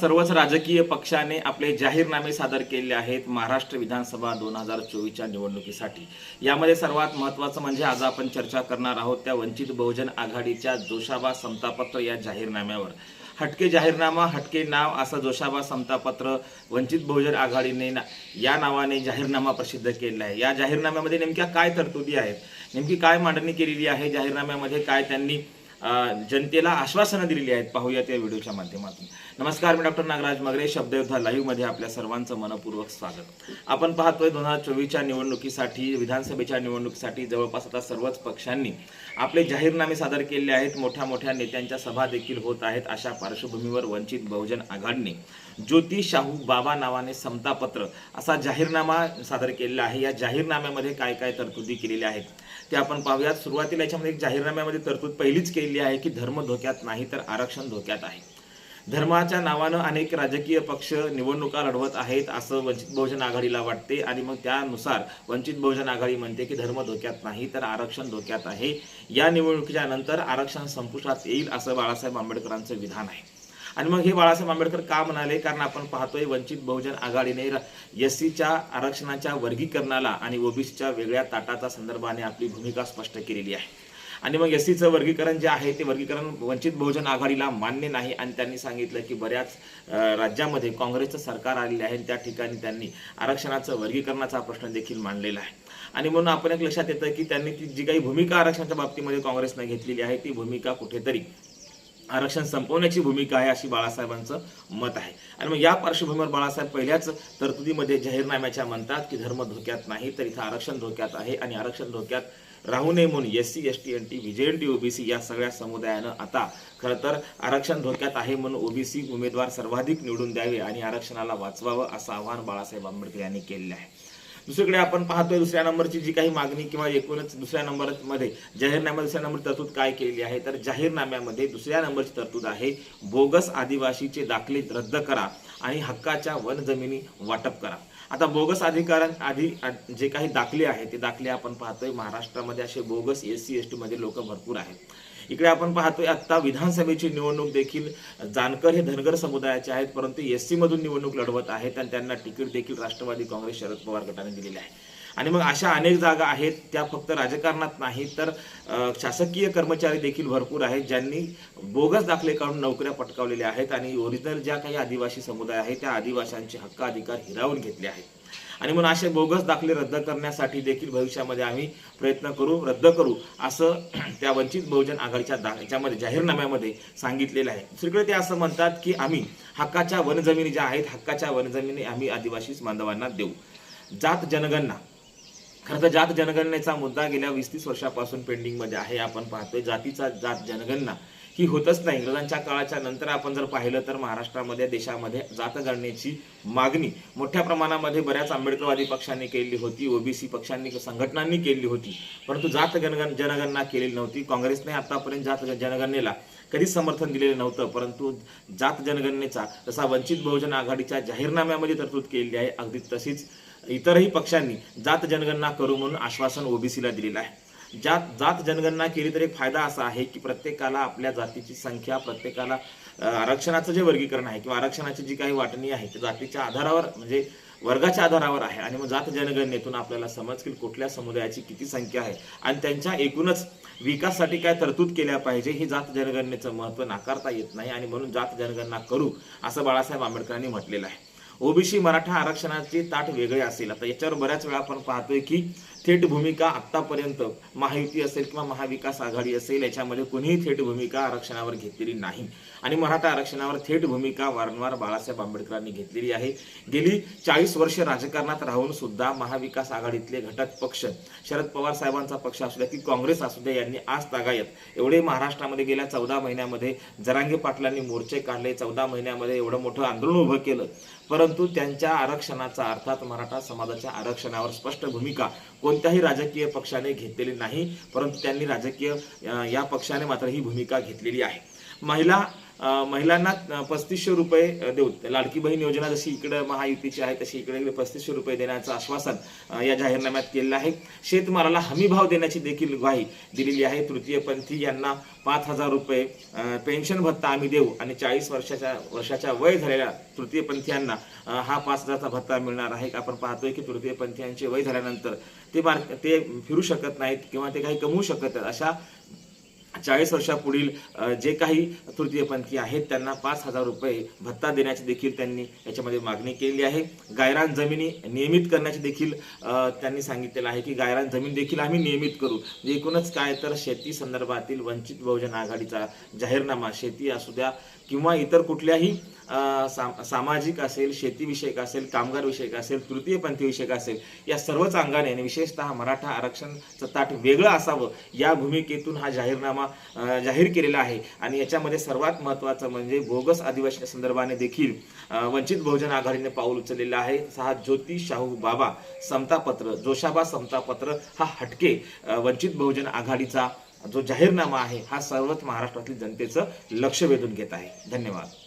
सर्वच राजकीय पक्षाने आपले जाहीरनामे सादर केले आहेत महाराष्ट्र विधानसभा दोन हजार चोवीसच्या निवडणुकीसाठी. यामध्ये सर्वात महत्त्वाचं म्हणजे आज आपण चर्चा करणार आहोत त्या वंचित बहुजन आघाडीच्या जोशाबा समतापत्र या जाहीरनाम्यावर. हटके जाहीरनामा हटके नाव असं जोशाबा समतापत्र वंचित बहुजन आघाडीने ना- या नावाने जाहीरनामा प्रसिद्ध केलेला आहे. या जाहीरनाम्यामध्ये नेमक्या काय तरतुदी आहेत? नेमकी काय मांडणी केलेली आहे? जाहीरनाम्यामध्ये काय त्यांनी जनतेला आश्वासनं दिलेली आहेत. पाहूया त्या व्हिडिओच्या माध्यमातून. नमस्कार मी डॉक्टर नागराज मगरे शब्दयोद्धा लाईव्हमध्ये आपल्या सर्वांचं मनपूर्वक स्वागत. आपण पाहतोय दोन हजार चोवीसच्या निवडणुकीसाठी विधानसभेच्या निवडणुकीसाठी जवळपास आता सर्वच पक्षांनी आपले जाहीरनामे सादर केले आहेत. मोठ्या मोठ्या नेत्यांच्या सभा देखील होत आहेत. अशा पार्श्वभूमीवर वंचित बहुजन आघाडीने ज्योती शाहू बाबा नावाने समतापत्र असा जाहीरनामा सादर केलेला आहे. या जाहीरनाम्यामध्ये काय काय तरतुदी केलेल्या आहेत ते आपण पाहूयात. सुरुवातीला याच्यामध्ये जाहीरनाम्यामध्ये तरतूद पहिलीच केलेली आहे की धर्म धोक्यात नाही तर आरक्षण धोक्यात आहे. धर्माच्या नावानं अनेक राजकीय पक्ष निवडणुका लढवत आहेत असं वंचित बहुजन आघाडीला वाटते. आणि मग त्यानुसार वंचित बहुजन आघाडी म्हणते की धर्म धोक्यात नाही तर आरक्षण धोक्यात आहे. या निवडणुकीच्या नंतर आरक्षण संपुष्टात येईल असं बाळासाहेब आंबेडकरांचं विधान आहे. आणि मग हे बाळासाहेब आंबेडकर का म्हणाले? कारण आपण पाहतोय वंचित बहुजन आघाडीने एस सीच्या आरक्षणाच्या वर्गीकरणाला आणि ओबीसीच्या वेगळ्या ताटाचा संदर्भाने आपली भूमिका स्पष्ट केलेली आहे. आणि मग एस सीचं वर्गीकरण जे आहे ते वर्गीकरण वंचित बहुजन आघाडीला मान्य नाही. आणि त्यांनी सांगितलं की बऱ्याच राज्यामध्ये काँग्रेसचं सरकार आलेले आहे त्या ठिकाणी त्यांनी आरक्षणाचं वर्गीकरणाचा प्रश्न देखील मांडलेला आहे. आणि म्हणून आपण एक लक्षात येतं की त्यांनी ती जी काही भूमिका आरक्षणाच्या बाबतीमध्ये काँग्रेसनं घेतलेली आहे ती भूमिका कुठेतरी आरक्षण संपवण्याची भूमिका आहे अशी बाळासाहेबांचं मत आहे. आणि मग या पार्श्वभूमीवर बाळासाहेब पहिल्याच तरतुदीमध्ये जाहीरनाम्याच्या म्हणतात की धर्म धोक्यात नाही तर इथं आरक्षण धोक्यात आहे आणि आरक्षण धोक्यात राहू नये म्हणून S C S T N T V N OBC या सगळ्या समुदायानं आता खरं तर आरक्षण धोक्यात आहे म्हणून ओबीसी उमेदवार सर्वाधिक निवडून द्यावे आणि आरक्षणाला वाचवावं असं आवाहन बाळासाहेब आंबेडकर यांनी केलेलं आहे. दुसरीकडे आपण पाहतोय दुसऱ्या नंबरची जी काही मागणी किंवा एकूणच दुसऱ्या नंबरमध्ये जाहीरनाम्यात दुसऱ्या नंबर तरतूद काय केलेली आहे तर जाहीरनाम्यामध्ये दुसऱ्या नंबरची तरतूद आहे बोगस आदिवासीचे दाखले रद्द करा आणि हक्काच्या वन जमिनी वाटप करा. आता बोगस अधिकारां आधी जे काही दाखले आहेत ते दाखले आपण पाहतोय महाराष्ट्रामध्ये असे bogus S C S T मध्ये लोक भरपूर आहेत. इकडे आपण पाहतोय आता विधानसभेची निवडणूक देखील जानकर हे धनगर समुदायाचे आहेत परंतु एस सी मधून निवडणूक लढवत आहेत आणि त्यांना तिकीट देखील राष्ट्रवादी काँग्रेस शरद पवार गटाने दिलेले आहे. आणि मग अशा अनेक जागा आहेत त्या फक्त राजकारणात नाही तर शासकीय कर्मचारी देखील भरपूर आहेत ज्यांनी बोगस दाखले काढून नोकऱ्या पटकावलेल्या आहेत आणि ओरिजिनल ज्या काही आदिवासी समुदाय आहे त्या आदिवाशांचे हक्क अधिकार हिरावून घेतले आहेत. आणि म्हणून असे बोगस दाखले रद्द करण्यासाठी देखील भविष्यामध्ये आम्ही प्रयत्न करू रद्द करू असं त्या वंचित बहुजन आघाडीच्या दा याच्यामध्ये जाहीरनाम्यामध्ये सांगितलेलं आहे. दुसरीकडे ते असं म्हणतात की आम्ही हक्काच्या वनजमिनी ज्या आहेत हक्काच्या वनजमिनी आम्ही आदिवासी बांधवांना देऊ. जात जनगणना. खरं तर जात जनगणनेचा मुद्दा गेल्या वीस तीस वर्षापासून पेंडिंगमध्ये आहे. आपण पाहतोय जातीचा जात जनगणना ही होतच नाही. इंग्रजांच्या काळाच्या नंतर आपण जर पाहिलं तर महाराष्ट्रामध्ये देशामध्ये जातगणनेची मागणी मोठ्या प्रमाणामध्ये बऱ्याच आंबेडकरवादी पक्षांनी केलेली होती ओबीसी पक्षांनी संघटनांनी केलेली होती. परंतु जात गणगण जनगणना केलेली नव्हती. काँग्रेसने आतापर्यंत जात जनगणनेला कधीच समर्थन दिलेलं नव्हतं. परंतु जात जनगणनेचा जसा वंचित बहुजन आघाडीच्या जाहीरनाम्यामध्ये तरतूद केलेली आहे. अगदी तशीच इतरही पक्षांनी जात जनगणना करू म्हणून आश्वासन ओबीसीला दिलेलं आहे. जात जात जनगणना केली तर एक फायदा असा आहे की प्रत्येकाला आपल्या जातीची संख्या प्रत्येकाला आरक्षणाचं जे वर्गीकरण आहे किंवा आरक्षणाची जी काही वाटणी आहे ते जातीच्या आधारावर म्हणजे वर्गाच्या आधारावर आहे आणि मग जात जनगणनेतून आपल्याला समजतील कुठल्या समुदायाची किती संख्या आहे आणि त्यांच्या एकूणच विकासासाठी काय तरतूद केल्या पाहिजे हे जात जनगणनेचं महत्त्व नाकारता येत नाही आणि म्हणून जात जनगणना करू असं बाळासाहेब आंबेडकरांनी म्हटलेलं आहे. ओबीसी मराठा आरक्षणाची ताट वेगळी असेल. आता याच्यावर बऱ्याच वेळा आपण पाहतोय की थेट भूमिका आतापर्यंत महायुती असेल किंवा महाविकास आघाडी असेल याच्यामध्ये कोणीही थेट भूमिका आरक्षणावर घेतलेली नाही. आणि मराठा आरक्षणावर थेट भूमिका वारंवार बाळासाहेब आंबेडकरांनी घेतलेली आहे. गेली चाळीस वर्ष राजकारणात राहून सुद्धा महाविकास आघाडीतले घटक पक्ष शरद पवार साहेबांचा पक्ष असू द्या की काँग्रेस असू द्या यांनी आज तागायत. एवढे महाराष्ट्रामध्ये गेल्या चौदा महिन्यामध्ये जरांगे पाटलांनी मोर्चे काढले. चौदा महिन्यामध्ये एवढं मोठं आंदोलन उभं केलं. परंतु त्यांच्या आरक्षणाचा अर्थात मराठा समाजाच्या आरक्षणावर स्पष्ट भूमिका कोणत्याही राजकीय पक्षाने घेतलेली नाही परंतु त्यांनी राजकीय या पक्षाने मात्र ही भूमिका घेतलेली आहे. महिला महिलांना पस्तीसशे रुपये अ, देऊ. लाडकी बहीण योजना जशी इकडे महायुतीची आहे तशी इकडे इकडे पस्तीसशे रुपये देण्याचं आश्वासन या जाहीरनाम्यात केलेलं आहे. शेतमालाला हमी भाव देण्याची देखील ग्वाही दिलेली आहे. तृतीयपंथी यांना पाच हजार रुपये पेन्शन भत्ता आम्ही देऊ आणि चाळीस वर्षाच्या वर्षाच्या वय झालेल्या तृतीयपंथीयांना हा पाच हजारचा भत्ता मिळणार आहे. आपण पाहतोय की तृतीयपंथीयांचे वय झाल्यानंतर ते मार्क ते फिरू शकत नाहीत किंवा ते काही कमवू शकत नाहीत. अशा चाळीस वर्षापुढील जे काही तृतीयपंथी आहेत त्यांना पाच हजार रुपये भत्ता देण्याची देखील त्यांनी याच्यामध्ये मागणी केली आहे. गायरान जमिनी नियमित करण्याची देखील त्यांनी सांगितलेलं आहे की गायरान जमीन देखील आम्ही नियमित करू. म्हणजे एकूणच काय तर शेती संदर्भातील वंचित बहुजन आघाडीचा जाहीरनामा शेती असू द्या किंवा इतर कुठल्याही साम- सामाजिक असेल शेतीविषयक असेल कामगारविषयक असेल तृतीयपंथी विषयक असेल या सर्वच अंगाने आणि विशेषतः मराठा आरक्षणचं ताट वेगळं असावं या भूमिकेतून हा जाहीरनामा जाहीर केलेला आहे. आणि याच्यामध्ये सर्वात महत्त्वाचं म्हणजे बोगस आदिवासी संदर्भाने देखील वंचित बहुजन आघाडीने पाऊल उचललेलं आहे. हा ज्योती शाहू बाबा समतापत्र जोशाबा समतापत्र हा हटके वंचित बहुजन आघाडीचा जो जाहीरनामा आहे हा सर्वच महाराष्ट्रातील जनतेचं लक्ष वेधून घेत आहे. धन्यवाद.